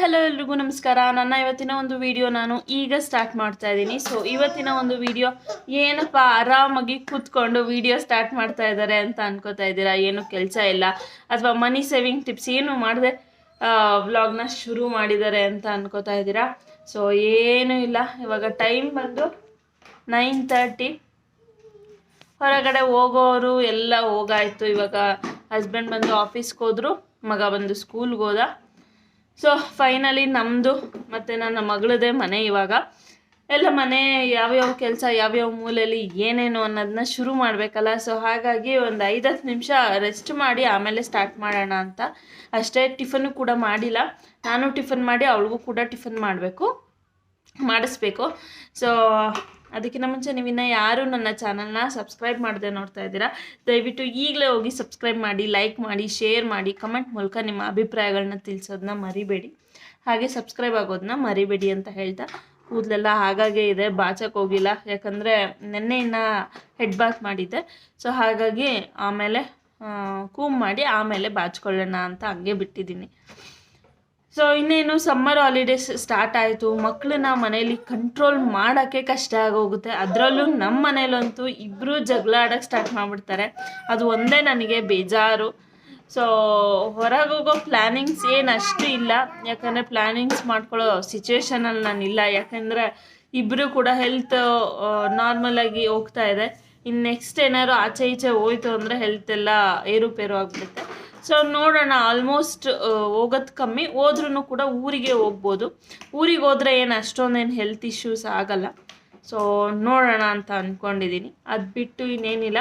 Hello ಎಲ್ರಿಗೂ ನಮಸ್ಕಾರ. ನನ್ನ ಇವತ್ತಿನ ಒಂದು ವಿಡಿಯೋ ನಾನು ಈಗ ಸ್ಟಾರ್ಟ್ ಮಾಡ್ತಾ ಇದ್ದೀನಿ. ಸೊ ಇವತ್ತಿನ ಒಂದು ವಿಡಿಯೋ ಏನಪ್ಪ ಆರಾಮಾಗಿ ಕೂತ್ಕೊಂಡು ವಿಡಿಯೋ ಸ್ಟಾರ್ಟ್ ಮಾಡ್ತಾ ಇದ್ದಾರೆ ಅಂತ ಅನ್ಕೋತಾ ಇದ್ದೀರಾ? ಏನು ಕೆಲಸ ಇಲ್ಲ. ಅಥವಾ ಮನಿ ಸೇವಿಂಗ್ ಟಿಪ್ಸ್ ಏನು ಮಾಡಿದೆ ವ್ಲಾಗ್ನ ಶುರು ಮಾಡಿದ್ದಾರೆ ಅಂತ ಅನ್ಕೋತಾ ಇದ್ದೀರಾ? ಸೊ ಏನೂ ಇಲ್ಲ. ಇವಾಗ ಟೈಮ್ ಬಂದು ನೈನ್ ತರ್ಟಿ ಹೊರಗಡೆ ಹೋಗೋರು ಎಲ್ಲ ಹೋಗಾಯಿತು. ಇವಾಗ ಹಸ್ಬೆಂಡ್ ಬಂದು ಆಫೀಸ್ಗೆ ಹೋದ್ರು, ಮಗ ಬಂದು ಸ್ಕೂಲ್ಗೆ ಹೋದ. ಸೊ ಫೈನಲಿ ನಮ್ಮದು ಮತ್ತು ನನ್ನ ಮಗಳದೇ ಮನೆ ಇವಾಗ. ಎಲ್ಲ ಮನೆ ಯಾವ್ಯಾವ ಕೆಲಸ, ಯಾವ್ಯಾವ ಮೂಲೆಯಲ್ಲಿ ಏನೇನು ಅನ್ನೋದನ್ನ ಶುರು ಮಾಡಬೇಕಲ್ಲ. ಸೊ ಹಾಗಾಗಿ ಒಂದು ಐದು ಹತ್ತು ನಿಮಿಷ ರೆಸ್ಟ್ ಮಾಡಿ ಆಮೇಲೆ ಸ್ಟಾರ್ಟ್ ಮಾಡೋಣ ಅಂತ. ಅಷ್ಟೇ ಟಿಫನ್ನು ಕೂಡ ಮಾಡಿಲ್ಲ. ನಾನು ಟಿಫನ್ ಮಾಡಿ ಅವಳಿಗೂ ಕೂಡ ಟಿಫನ್ ಮಾಡಬೇಕು, ಮಾಡಿಸ್ಬೇಕು. ಸೊ ಅದಕ್ಕಿಂತ ಮುಂಚೆ ನೀವಿನ್ನ ಯಾರು ನನ್ನ ಚಾನಲ್ನ ಸಬ್ಸ್ಕ್ರೈಬ್ ಮಾಡದೆ ನೋಡ್ತಾ ಇದ್ದೀರಾ, ದಯವಿಟ್ಟು ಈಗಲೇ ಹೋಗಿ ಸಬ್ಸ್ಕ್ರೈಬ್ ಮಾಡಿ ಲೈಕ್ ಮಾಡಿ ಶೇರ್ ಮಾಡಿ ಕಮೆಂಟ್ ಮೂಲಕ ನಿಮ್ಮ ಅಭಿಪ್ರಾಯಗಳನ್ನ ತಿಳಿಸೋದನ್ನ ಮರಿಬೇಡಿ. ಹಾಗೆ ಸಬ್ಸ್ಕ್ರೈಬ್ ಆಗೋದನ್ನ ಮರಿಬೇಡಿ ಅಂತ ಹೇಳ್ತಾ ಕೂದಲೆಲ್ಲ ಹಾಗಾಗೆ ಇದೆ ಬಾಚಕ್ಕೆ ಹೋಗಿಲ್ಲ. ಯಾಕಂದರೆ ನೆನ್ನೆಯಿಂದ ಹೆಡ್ ಬಾತ್ ಮಾಡಿದ್ದೆ. ಸೊ ಹಾಗಾಗಿ ಆಮೇಲೆ ಕೂಮ್ ಮಾಡಿ ಆಮೇಲೆ ಬಾಚ್ಕೊಳ್ಳೋಣ ಅಂತ ಹಂಗೆ ಬಿಟ್ಟಿದ್ದೀನಿ. ಸೊ ಇನ್ನೇನು ಸಮ್ಮರ್ ಹಾಲಿಡೇಸ್ ಸ್ಟಾರ್ಟ್ ಆಯಿತು. ಮಕ್ಕಳನ್ನ ಮನೇಲಿ ಕಂಟ್ರೋಲ್ ಮಾಡೋಕ್ಕೆ ಕಷ್ಟ ಆಗೋಗುತ್ತೆ. ಅದರಲ್ಲೂ ನಮ್ಮ ಮನೇಲಂತೂ ಇಬ್ಬರು ಜಗಳ ಆಡೋಕ್ಕೆ ಸ್ಟಾರ್ಟ್ ಮಾಡಿಬಿಡ್ತಾರೆ. ಅದು ಒಂದೇ ನನಗೆ ಬೇಜಾರು. ಸೊ ಹೊರಗೆ ಹೋಗೋ ಪ್ಲ್ಯಾನಿಂಗ್ಸ್ ಏನು ಅಷ್ಟು ಇಲ್ಲ. ಯಾಕಂದರೆ ಪ್ಲ್ಯಾನಿಂಗ್ಸ್ ಮಾಡ್ಕೊಳ್ಳೋ ಸಿಚುವೇಶನಲ್ಲಿ ನಾನಿಲ್ಲ ಯಾಕಂದರೆ ಇಬ್ಬರು ಕೂಡ ಹೆಲ್ತ್ ನಾರ್ಮಲಾಗಿ ಹೋಗ್ತಾ ಇದೆ. ಇನ್ನು ನೆಕ್ಸ್ಟ್ ಏನಾದ್ರು ಆಚೆ ಈಚೆ ಹೋಯ್ತು ಅಂದರೆ ಹೆಲ್ತ್ ಎಲ್ಲ ಏರುಪೇರು ಆಗಿಬಿಡುತ್ತೆ. ಸೊ ನೋಡೋಣ ಆಲ್ಮೋಸ್ಟ್ ಹೋಗೋದು ಕಮ್ಮಿ. ಹೋದ್ರೂ ಕೂಡ ಊರಿಗೆ ಹೋಗ್ಬೋದು. ಊರಿಗೆ ಹೋದರೆ ಏನು ಅಷ್ಟೊಂದೇನು ಹೆಲ್ತ್ ಇಶ್ಯೂಸ್ ಆಗಲ್ಲ. ಸೊ ನೋಡೋಣ ಅಂತ ಅಂದ್ಕೊಂಡಿದ್ದೀನಿ ಅದು ಬಿಟ್ಟು ಇನ್ನೇನಿಲ್ಲ.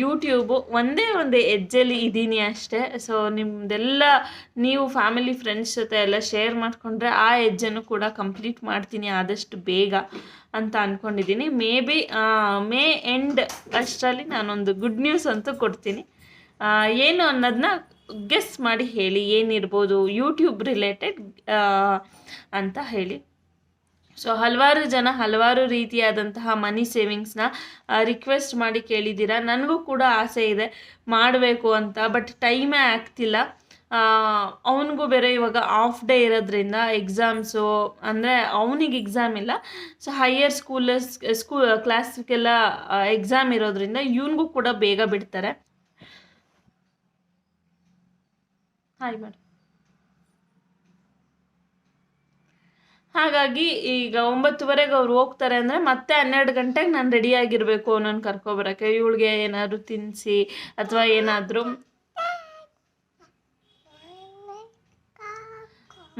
ಯೂಟ್ಯೂಬು ಒಂದೇ ಒಂದು ಹೆಜ್ಜೆಲಿ ಇದ್ದೀನಿ ಅಷ್ಟೇ. ಸೊ ನಿಮ್ಮದೆಲ್ಲ ನೀವು ಫ್ಯಾಮಿಲಿ ಫ್ರೆಂಡ್ಸ್ ಜೊತೆ ಎಲ್ಲ ಶೇರ್ ಮಾಡಿಕೊಂಡ್ರೆ ಆ ಹೆಜ್ಜೆನೂ ಕೂಡ ಕಂಪ್ಲೀಟ್ ಮಾಡ್ತೀನಿ ಆದಷ್ಟು ಬೇಗ ಅಂತ ಅಂದ್ಕೊಂಡಿದ್ದೀನಿ ಮೇ ಬಿ ಮೇ ಎಂಡ್ ಅಷ್ಟರಲ್ಲಿ ನಾನೊಂದು ಗುಡ್ ನ್ಯೂಸ್ ಅಂತೂ ಕೊಡ್ತೀನಿ. ಏನು ಅನ್ನೋದನ್ನ ಗೆಸ್ ಮಾಡಿ ಹೇಳಿ, ಏನಿರ್ಬೋದು ಯೂಟ್ಯೂಬ್ ರಿಲೇಟೆಡ್ ಅಂತ ಹೇಳಿ. ಸೊ ಹಲವಾರು ಜನ, ಹಲವಾರು ರೀತಿಯಾದಂತಹ ಮನಿ ಸೇವಿಂಗ್ಸ್ನ ರಿಕ್ವೆಸ್ಟ್ ಮಾಡಿ ಕೇಳಿದ್ದೀರಾ? ನನಗೂ ಕೂಡ ಆಸೆ ಇದೆ, ಮಾಡಬೇಕು ಅಂತ ಬಟ್ ಟೈಮೇ ಆಗ್ತಿಲ್ಲ. ಅವನಿಗೂ ಬೇರೆ ಇವಾಗ ಆಫ್ ಡೇ ಇರೋದ್ರಿಂದ ಎಕ್ಸಾಮ್ಸು ಅಂದರೆ ಅವನಿಗೆ ಎಕ್ಸಾಮ್ ಇಲ್ಲ. ಸೊ ಹೈಯರ್ ಸ್ಕೂಲ್ ಸ್ಕೂ ಕ್ಲಾಸ್ಗೆಲ್ಲ ಎಕ್ಸಾಮ್ ಇರೋದ್ರಿಂದ ಇವನಿಗೂ ಕೂಡ ಬೇಗ ಬಿಡ್ತಾರೆ. ಹಾಯ್ ಮೇಡಮ್ ಹಾಗಾಗಿ ಈಗ ಒಂಬತ್ತುವರೆಗೆ ಅವ್ರು ಹೋಗ್ತಾರೆ ಅಂದರೆ ಮತ್ತೆ ಹನ್ನೆರಡು ಗಂಟೆಗೆ ನಾನು ರೆಡಿಯಾಗಿರಬೇಕು ಅವನನ್ನು ಕರ್ಕೊಬರೋಕ್ಕೆ. ಇವಳಿಗೆ ಏನಾದರೂ ತಿನ್ನಿಸಿ ಅಥವಾ ಏನಾದರೂ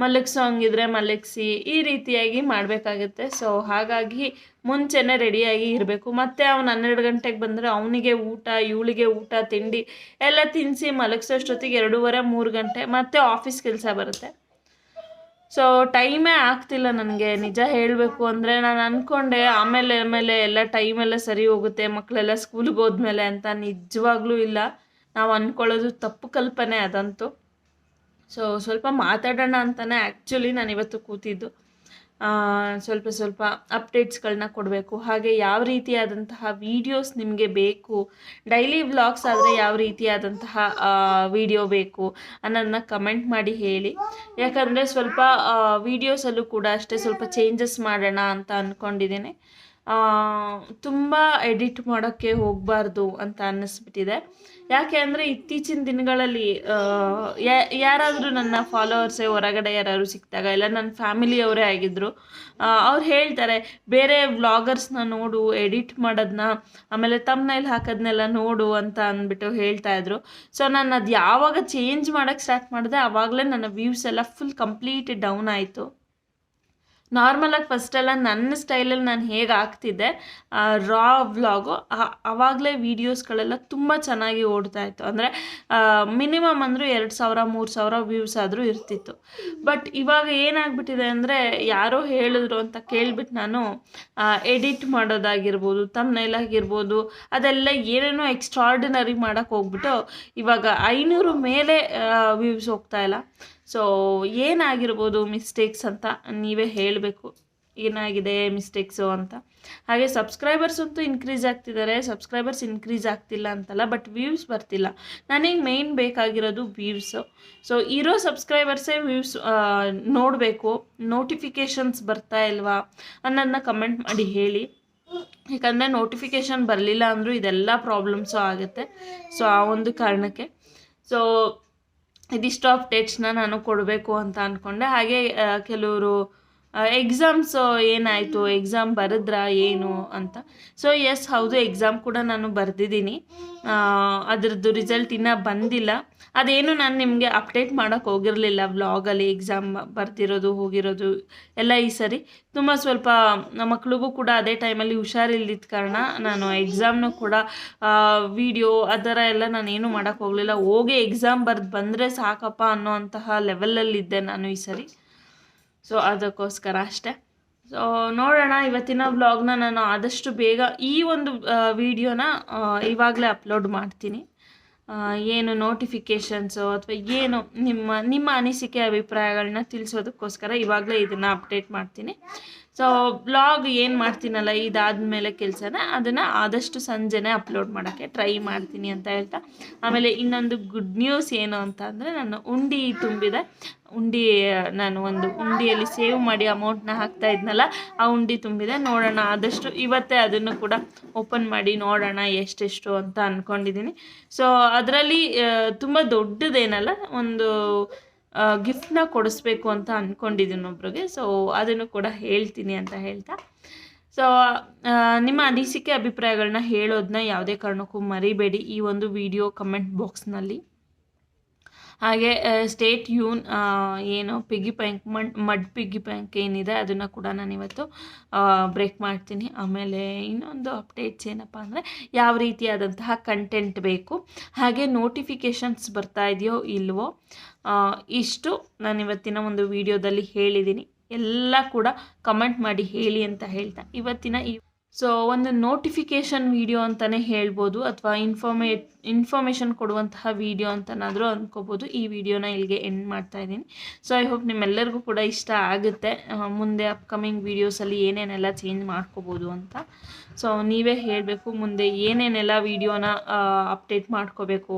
ಮಲಗಿಸೋ ಹಂಗಿದ್ರೆ ಮಲಗಿಸಿ, ಈ ರೀತಿಯಾಗಿ ಮಾಡಬೇಕಾಗುತ್ತೆ. ಸೊ ಹಾಗಾಗಿ ಮುಂಚೆನೇ ರೆಡಿಯಾಗಿ ಇರಬೇಕು. ಮತ್ತೆ ಅವ್ನು ಹನ್ನೆರಡು ಗಂಟೆಗೆ ಬಂದರೆ ಅವನಿಗೆ ಊಟ, ಇವಳಿಗೆ ಊಟ, ತಿಂಡಿ ಎಲ್ಲ ತಿನ್ನಿಸಿ ಮಲಗಿಸೋಷ್ಟೊತ್ತಿಗೆ ಎರಡೂವರೆ, ಮೂರು ಗಂಟೆ ಮತ್ತೆ ಆಫೀಸ್ ಕೆಲಸ ಬರುತ್ತೆ. ಸೊ ಟೈಮೇ ಆಗ್ತಿಲ್ಲ ನನಗೆ. ನಿಜ ಹೇಳಬೇಕು ಅಂದರೆ ನಾನು ಅಂದ್ಕೊಂಡೆ ಆಮೇಲೆ ಆಮೇಲೆ ಎಲ್ಲ ಟೈಮೆಲ್ಲ ಸರಿ ಹೋಗುತ್ತೆ. ಮಕ್ಕಳೆಲ್ಲ ಸ್ಕೂಲ್ಗೆ ಹೋದ್ಮೇಲೆ ಅಂತ ನಿಜವಾಗ್ಲೂ ಇಲ್ಲ. ನಾವು ಅಂದ್ಕೊಳ್ಳೋದು ತಪ್ಪು ಕಲ್ಪನೆ ಅದಂತೂ. ಸೊ ಸ್ವಲ್ಪ ಮಾತಾಡೋಣ ಅಂತಲೇ ಆ್ಯಕ್ಚುಲಿ ನಾನು ಇವತ್ತು ಕೂತಿದ್ದು. ಸ್ವಲ್ಪ ಸ್ವಲ್ಪ ಅಪ್ಡೇಟ್ಸ್ಗಳನ್ನ ಕೊಡಬೇಕು. ಹಾಗೆ ಯಾವ ರೀತಿಯಾದಂತಹ ವೀಡಿಯೋಸ್ ನಿಮಗೆ ಬೇಕು? ಡೈಲಿ ವ್ಲಾಗ್ಸ್ ಆದರೆ ಯಾವ ರೀತಿಯಾದಂತಹ ವಿಡಿಯೋ ಬೇಕು ಅನ್ನೋದನ್ನ ಕಮೆಂಟ್ ಮಾಡಿ ಹೇಳಿ. ಯಾಕಂದರೆ ಸ್ವಲ್ಪ ವೀಡಿಯೋಸಲ್ಲೂ ಕೂಡ ಅಷ್ಟೇ ಸ್ವಲ್ಪ ಚೇಂಜಸ್ ಮಾಡೋಣ ಅಂತ ಅಂದ್ಕೊಂಡಿದ್ದೀನಿ ತುಂಬ ಎಡಿಟ್ ಮಾಡೋಕ್ಕೆ ಹೋಗಬಾರ್ದು ಅಂತ ಅನ್ನಿಸ್ಬಿಟ್ಟಿದೆ. ಯಾಕೆ ಅಂದರೆ ಇತ್ತೀಚಿನ ದಿನಗಳಲ್ಲಿ ಯಾರಾದರೂ ನನ್ನ ಫಾಲೋವರ್ಸೇ ಹೊರಗಡೆ ಯಾರಾದ್ರು ಸಿಕ್ಕಿದಾಗ, ಇಲ್ಲ ನನ್ನ ಫ್ಯಾಮಿಲಿಯವರೇ ಆಗಿದ್ದರು ಅವ್ರು ಹೇಳ್ತಾರೆ, ಬೇರೆ ವ್ಲಾಗರ್ಸ್ನ ನೋಡು ಎಡಿಟ್ ಮಾಡೋದನ್ನ ಆಮೇಲೆ ತಮ್ಮನೇಲಿ ಹಾಕೋದನ್ನೆಲ್ಲ ನೋಡು ಅಂತ ಅಂದ್ಬಿಟ್ಟು ಹೇಳ್ತಾ ಇದ್ರು. ಸೊ ನಾನು ಅದು ಯಾವಾಗ ಚೇಂಜ್ ಮಾಡೋಕ್ಕೆ ಸ್ಟಾರ್ಟ್ ಮಾಡಿದೆ ಆವಾಗಲೇ ನನ್ನ ವ್ಯೂಸ್ ಎಲ್ಲ ಫುಲ್ ಕಂಪ್ಲೀಟ್ ಡೌನ್ ಆಯಿತು. ನಾರ್ಮಲಾಗಿ ಫಸ್ಟೆಲ್ಲ ನನ್ನ ಸ್ಟೈಲಲ್ಲಿ ನಾನು ಹೇಗೆ ಆಗ್ತಿದ್ದೆ ರಾ ವ್ಲಾಗು ಆವಾಗಲೇ ವೀಡಿಯೋಸ್ಗಳೆಲ್ಲ ತುಂಬ ಚೆನ್ನಾಗಿ ಓಡ್ತಾ ಇತ್ತು. ಅಂದರೆ ಮಿನಿಮಮ್ ಅಂದರೂ ಎರಡು ಸಾವಿರ, ಮೂರು ಸಾವಿರ ವ್ಯೂಸ್ ಆದರೂ ಇರ್ತಿತ್ತು. ಬಟ್ ಇವಾಗ ಏನಾಗ್ಬಿಟ್ಟಿದೆ ಅಂದರೆ, ಯಾರೋ ಹೇಳಿದ್ರು ಅಂತ ಕೇಳಿಬಿಟ್ಟು ನಾನು ಎಡಿಟ್ ಮಾಡೋದಾಗಿರ್ಬೋದು ತಮ್ಮ ಆಗಿರ್ಬೋದು, ಅದೆಲ್ಲ ಏನೇನೋ ಎಕ್ಸ್ಟ್ರಾರ್ಡಿನರಿ ಮಾಡೋಕ್ಕೆ ಹೋಗ್ಬಿಟ್ಟು ಇವಾಗ ಐನೂರು ಮೇಲೆ ವ್ಯೂಸ್ ಹೋಗ್ತಾ ಇಲ್ಲ. ಸೊ ಏನಾಗಿರ್ಬೋದು ಮಿಸ್ಟೇಕ್ಸ್ ಅಂತ ನೀವೇ ಹೇಳಬೇಕು. ಏನಾಗಿದೆ ಮಿಸ್ಟೇಕ್ಸು ಅಂತ. ಹಾಗೆ ಸಬ್ಸ್ಕ್ರೈಬರ್ಸ್ ಅಂತೂ ಇನ್ಕ್ರೀಸ್ ಆಗ್ತಿದ್ದಾರೆ. ಸಬ್ಸ್ಕ್ರೈಬರ್ಸ್ ಇನ್ಕ್ರೀಸ್ ಆಗ್ತಿಲ್ಲ ಅಂತಲ್ಲ ಬಟ್ ವ್ಯೂವ್ಸ್ ಬರ್ತಿಲ್ಲ. ನನಗೆ ಮೇಯ್ನ್ ಬೇಕಾಗಿರೋದು ವ್ಯೂವ್ಸು ಸೊ ಇರೋ ಸಬ್ಸ್ಕ್ರೈಬರ್ಸೇ ವ್ಯೂವ್ಸ್ ನೋಡಬೇಕು. ನೋಟಿಫಿಕೇಷನ್ಸ್ ಬರ್ತಾ ಇಲ್ವಾ ಅನ್ನೋದನ್ನ ಕಮೆಂಟ್ ಮಾಡಿ ಹೇಳಿ. ಯಾಕಂದರೆ ನೋಟಿಫಿಕೇಷನ್ ಬರಲಿಲ್ಲ ಅಂದರೂ ಇದೆಲ್ಲ ಪ್ರಾಬ್ಲಮ್ಸು ಆಗುತ್ತೆ. ಸೊ ಆ ಒಂದು ಕಾರಣಕ್ಕೆ. ಸೊ ಇದಿಷ್ಟು ಅಪ್ಡೇಟ್ಸ್ನ ನಾನು ಕೊಡಬೇಕು ಅಂತ ಅಂದ್ಕೊಂಡೆ ಹಾಗೆ ಕೆಲವರು ಎಕ್ಸಾಮ್ಸ್ ಏನಾಯಿತು? ಎಕ್ಸಾಮ್ ಬರೆದ್ರಾ ಏನು ಅಂತ. ಸೊ ಎಸ್ ಹೌದು ಎಕ್ಸಾಮ್ ಕೂಡ ನಾನು ಬರೆದಿದ್ದೀನಿ. ಅದರದ್ದು ರಿಸಲ್ಟ್ ಇನ್ನೂ ಬಂದಿಲ್ಲ. ಅದೇನು ನಾನು ನಿಮಗೆ ಅಪ್ಡೇಟ್ ಮಾಡೋಕ್ಕೆ ಹೋಗಿರಲಿಲ್ಲ ವ್ಲಾಗಲ್ಲಿ ಎಕ್ಸಾಮ್ ಬರ್ತಿರೋದು ಹೋಗಿರೋದು, ಎಲ್ಲ ಈ ಸರಿ. ತುಂಬ ಸ್ವಲ್ಪ ಮಕ್ಳಿಗೂ ಕೂಡ ಅದೇ ಟೈಮಲ್ಲಿ ಹುಷಾರಿಲ್ದಿದ್ದ ಕಾರಣ ನಾನು ಎಕ್ಸಾಮ್ನು ಕೂಡ ವಿಡಿಯೋ ಆ ಥರ ಎಲ್ಲ ನಾನೇನು ಮಾಡೋಕ್ಕೆ ಹೋಗಲಿಲ್ಲ. ಹೋಗಿ ಎಕ್ಸಾಮ್ ಬರೆದು ಬಂದರೆ ಸಾಕಪ್ಪ ಅನ್ನೋಂತಹ ಲೆವೆಲಲ್ಲಿದ್ದೆ ನಾನು ಈ ಸರಿ. ಸೊ ಅದಕ್ಕೋಸ್ಕರ ಅಷ್ಟೇ. ಸೊ ನೋಡೋಣ, ಇವತ್ತಿನ ವ್ಲಾಗ್ನ ನಾನು ಆದಷ್ಟು ಬೇಗ ಈ ಒಂದು ವಿಡಿಯೋನ ಇವಾಗಲೇ ಅಪ್ಲೋಡ್ ಮಾಡ್ತೀನಿ. ಏನು ನೋಟಿಫಿಕೇಷನ್ಸು ಅಥವಾ ಏನು ನಿಮ್ಮ ನಿಮ್ಮ ಅನಿಸಿಕೆ, ಅಭಿಪ್ರಾಯಗಳನ್ನ ತಿಳಿಸೋದಕ್ಕೋಸ್ಕರ ಇವಾಗಲೇ ಇದನ್ನು ಅಪ್ಡೇಟ್ ಮಾಡ್ತೀನಿ. ಸೊ ಬ್ಲಾಗ್ ಏನು ಮಾಡ್ತೀನಲ್ಲ, ಇದಾದಮೇಲೆ ಕೆಲಸನ, ಅದನ್ನು ಆದಷ್ಟು ಸಂಜೆನೇ ಅಪ್ಲೋಡ್ ಮಾಡೋಕ್ಕೆ ಟ್ರೈ ಮಾಡ್ತೀನಿ ಅಂತ ಹೇಳ್ತಾ. ಆಮೇಲೆ ಇನ್ನೊಂದು ಗುಡ್ ನ್ಯೂಸ್ ಏನು ಅಂತ ಅಂದರೆ ನಾನು ಉಂಡಿ ತುಂಬಿದೆ. ಉಂಡಿ, ನಾನು ಒಂದು ಉಂಡಿಯಲ್ಲಿ ಸೇವ್ ಮಾಡಿ ಅಮೌಂಟ್ನ ಹಾಕ್ತಾ ಇದ್ನಲ್ಲ, ಆ ಉಂಡಿ ತುಂಬಿದೆ. ನೋಡೋಣ, ಆದಷ್ಟು ಇವತ್ತೇ ಅದನ್ನು ಕೂಡ ಓಪನ್ ಮಾಡಿ ನೋಡೋಣ ಎಷ್ಟೆಷ್ಟು ಅಂತ ಅಂದ್ಕೊಂಡಿದ್ದೀನಿ ಸೊ ಅದರಲ್ಲಿ ತುಂಬ ದೊಡ್ಡದೇನಲ್ಲ, ಒಂದು ಗಿಫ್ಟ್ನ ಕೊಡಿಸ್ಬೇಕು ಅಂತ ಅಂದ್ಕೊಂಡಿದ್ದೀನಿ ಒಬ್ರಿಗೆ. ಸೊ ಅದನ್ನು ಕೂಡ ಹೇಳ್ತೀನಿ ಅಂತ ಹೇಳ್ತಾ. ಸೊ ನಿಮ್ಮ ಅನಿಸಿಕೆ ಅಭಿಪ್ರಾಯಗಳನ್ನ ಹೇಳೋದನ್ನ ಯಾವುದೇ ಕಾರಣಕ್ಕೂ ಮರಿಬೇಡಿ ಈ ಒಂದು ವಿಡಿಯೋ ಕಮೆಂಟ್ ಬಾಕ್ಸ್ನಲ್ಲಿ ಹಾಗೆ ಸ್ಟೇಟ್ ಯೂನ್ ಏನು piggy bank mud mud piggy bank ಏನಿದೆ, ಅದನ್ನು ಕೂಡ ನಾನು ಇವತ್ತು ಬ್ರೇಕ್ ಮಾಡ್ತೀನಿ. ಆಮೇಲೆ ಇನ್ನೊಂದು ಅಪ್ಡೇಟ್ಸ್ ಏನಪ್ಪ ಅಂದರೆ, ಯಾವ ರೀತಿಯಾದಂತಹ ಕಂಟೆಂಟ್ ಬೇಕು, ಹಾಗೆ ನೋಟಿಫಿಕೇಷನ್ಸ್ ಬರ್ತಾ ಇದೆಯೋ ಇಲ್ವೋ ಇಷ್ಟು ನಾನು ಇವತ್ತಿನ ಒಂದು ವಿಡಿಯೋದಲ್ಲಿ ಹೇಳಿದ್ದೀನಿ ಎಲ್ಲ ಕೂಡ ಕಮೆಂಟ್ ಮಾಡಿ ಹೇಳಿ ಅಂತ ಹೇಳ್ತಾ. ಇವತ್ತಿನ ಈ ಸೊ ಒಂದು ನೋಟಿಫಿಕೇಷನ್ ವಿಡಿಯೋ ಅಂತಲೇ ಹೇಳ್ಬೋದು ಅಥವಾ ಇನ್ಫಾರ್ಮೇ ಇನ್ಫಾರ್ಮೇಷನ್ ಕೊಡುವಂತಹ ವಿಡಿಯೋ ಅಂತನಾದರೂ ಅಂದ್ಕೋಬೋದು ಈ ವಿಡಿಯೋನ ಇಲ್ಲಿಗೆ ಎಂಡ್ ಮಾಡ್ತಾ ಇದ್ದೀನಿ. ಸೊ ಐ ಹೋಪ್ ನಿಮ್ಮೆಲ್ಲರಿಗೂ ಕೂಡ ಇಷ್ಟ ಆಗುತ್ತೆ. ಮುಂದೆ ಅಪ್ಕಮಿಂಗ್ ವೀಡಿಯೋಸಲ್ಲಿ ಏನೇನೆಲ್ಲ ಚೇಂಜ್ ಮಾಡ್ಕೋಬೋದು ಅಂತ. ಸೊ ನೀವೇ ಹೇಳಬೇಕು, ಮುಂದೆ ಏನೇನೆಲ್ಲ ವೀಡಿಯೋನ ಅಪ್ಡೇಟ್ ಮಾಡ್ಕೋಬೇಕು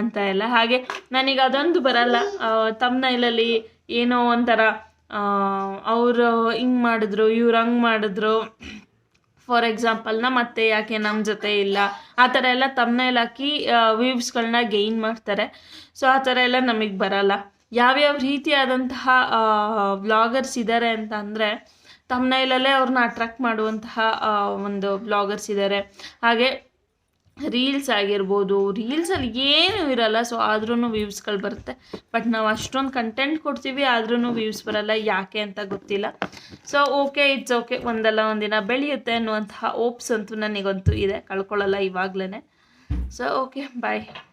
ಅಂತ ಎಲ್ಲ. ಹಾಗೆ ನನಗೆ ಅದೊಂದು ಬರಲ್ಲ. ತಮ್ಮನೈಲಲ್ಲಿ ಏನೋ ಒಂಥರ ಅವರು ಹಿಂಗೆ ಮಾಡಿದ್ರು, ಇವ್ರು ಹಂಗೆ ಮಾಡಿದ್ರು ಫಾರ್ ಎಕ್ಸಾಂಪಲ್ ನಮ್ಮ ಅತ್ತೆ ಯಾಕೆ ನಮ್ಮ ಜೊತೆ ಇಲ್ಲ? ಆ ಥರ ಎಲ್ಲ ತಮ್ಮನೇಲಿ ಹಾಕಿ ವ್ಯೂವ್ಸ್ಗಳನ್ನ ಗೈನ್ ಮಾಡ್ತಾರೆ. ಸೊ ಆ ಥರ ಎಲ್ಲ ನಮಗೆ ಬರಲ್ಲ. ಯಾವ್ಯಾವ ರೀತಿಯಾದಂತಹ ವ್ಲಾಗರ್ಸ್ ಇದ್ದಾರೆ ಅಂತ ಅಂದರೆ ತಮ್ಮನೇಲಲ್ಲೇ ಅವ್ರನ್ನ ಅಟ್ರಾಕ್ಟ್ ಮಾಡುವಂತಹ ಒಂದು ವ್ಲಾಗರ್ಸ್ ಇದ್ದಾರೆ ಹಾಗೆ ರೀಲ್ಸ್ ಆಗಿರ್ಬೋದು ರೀಲ್ಸಲ್ಲಿ ಏನೂ ಇರಲ್ಲ. ಸೊ ಆದ್ರೂ ವ್ಯೂವ್ಸ್ಗಳು ಬರುತ್ತೆ. ಬಟ್ ನಾವು ಅಷ್ಟೊಂದು ಕಂಟೆಂಟ್ ಕೊಡ್ತೀವಿ ಆದ್ರೂ ವ್ಯೂವ್ಸ್ ಬರಲ್ಲ. ಯಾಕೆ ಅಂತ ಗೊತ್ತಿಲ್ಲ. ಸೊ ಓಕೆ ಇಟ್ಸ್ ಓಕೆ ಒಂದಲ್ಲ ಒಂದಿನ ಬೆಳೆಯುತ್ತೆ ಅನ್ನುವಂತಹ ಓಪ್ಸ್ ಅಂತೂ ನನಗಂತೂ ಇದೆ. ಕಳ್ಕೊಳ್ಳಲ್ಲ ಇವಾಗ್ಲೇ ಸೊ ಓಕೆ ಬಾಯ್